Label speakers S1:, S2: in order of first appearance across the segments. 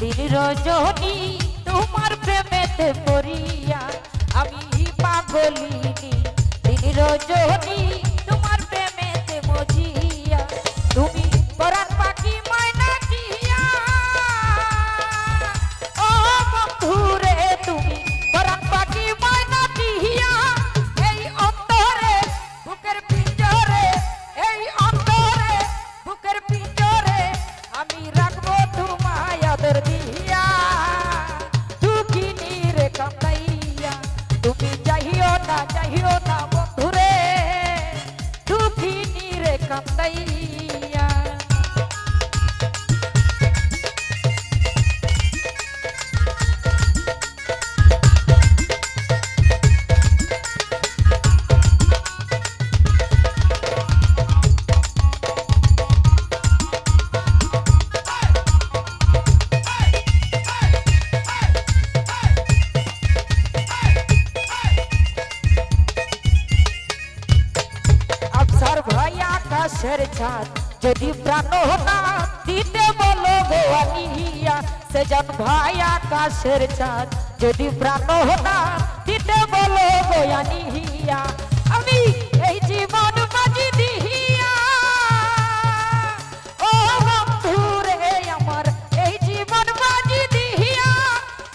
S1: দিন রজনী তোমার প্রেমেতে পড়িয়া আমি পাগলিনী। রজনী আকাশের ছাদ যদি প্রাণ না দিতে বলো গোয়ানিয়া সেজন ভাই আকাশের ছাদ যদি প্রাণ না দিতে বলো গোয়ানিয়া আমি এই জীবন বাজি দিহিয়া ও বন্ধুরে আমার এই জীবন বাজি দিহিয়া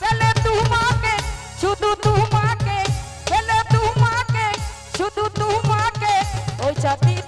S1: পেলে তোমাকে শুধু তোমাকে পেলে তোমাকে শুধু তোমাকে ওইটা দিতে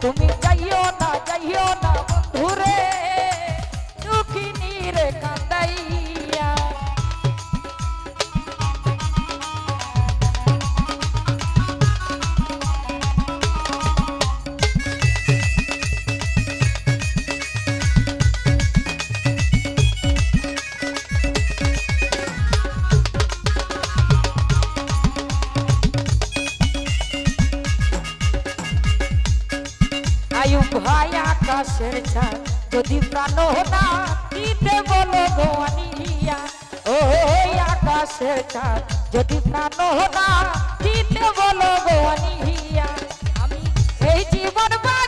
S1: তুমি যাইও না যাইও না। যদি প্রাণ না দিতে বলো ভবানিয়া ও আকাশের চাঁদ, যদি প্রাণ না দিতে বলো ভবানিয়া আমি এই জীবন বাজি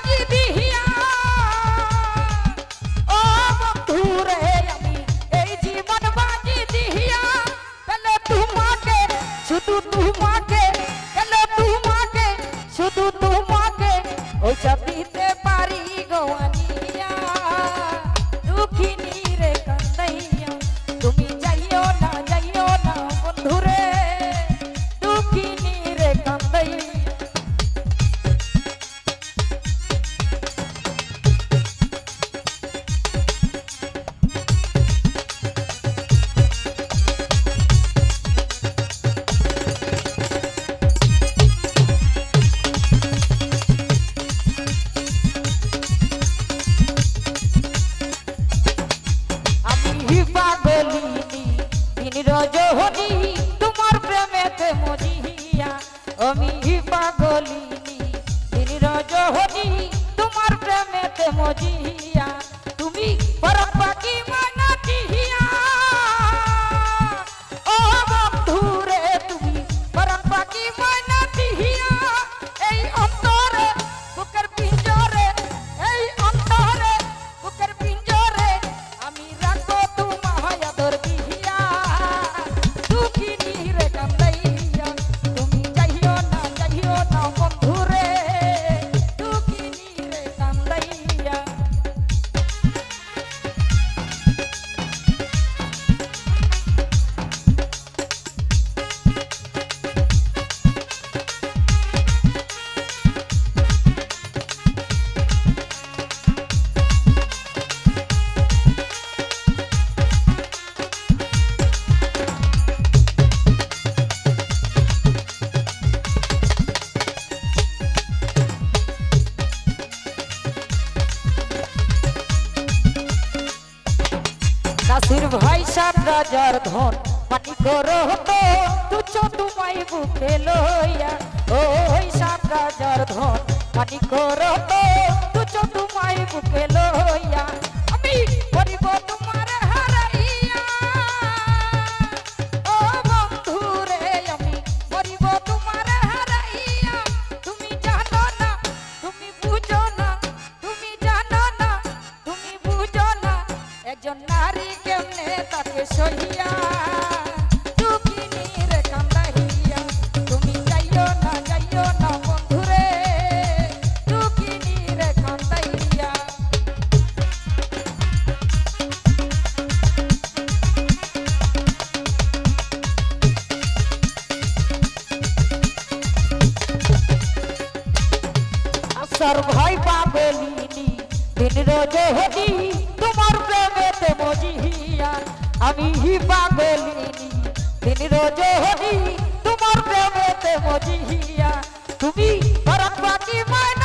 S1: আমি পাগলিনী দিন রজনী তোমার প্রেমেতে মজিয়া দাসির ভাই সাপ রাজার ধন। পানি করো হতো, তুচ্ছ তোমাই বুকে লইয়া। ও ওই সাপ রাজার ধন। পানি করো হতো, তুচ্ছ তোমাই বুকে লইয়া। একজন নারী কেমনে তাকে সহিয়া? দুঃখিনী রে কান্দাহিয়া তুমি যাইও না আমি হি পাগলিনি দিন রজহনি তোমার প্রেমেতে মজিয়া তুমি ভরত বাকি মায়না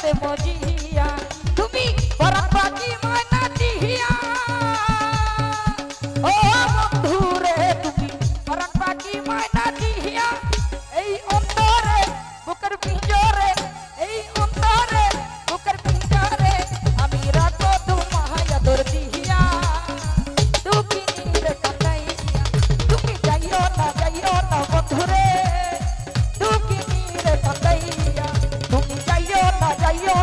S1: ভাই পাগলিনি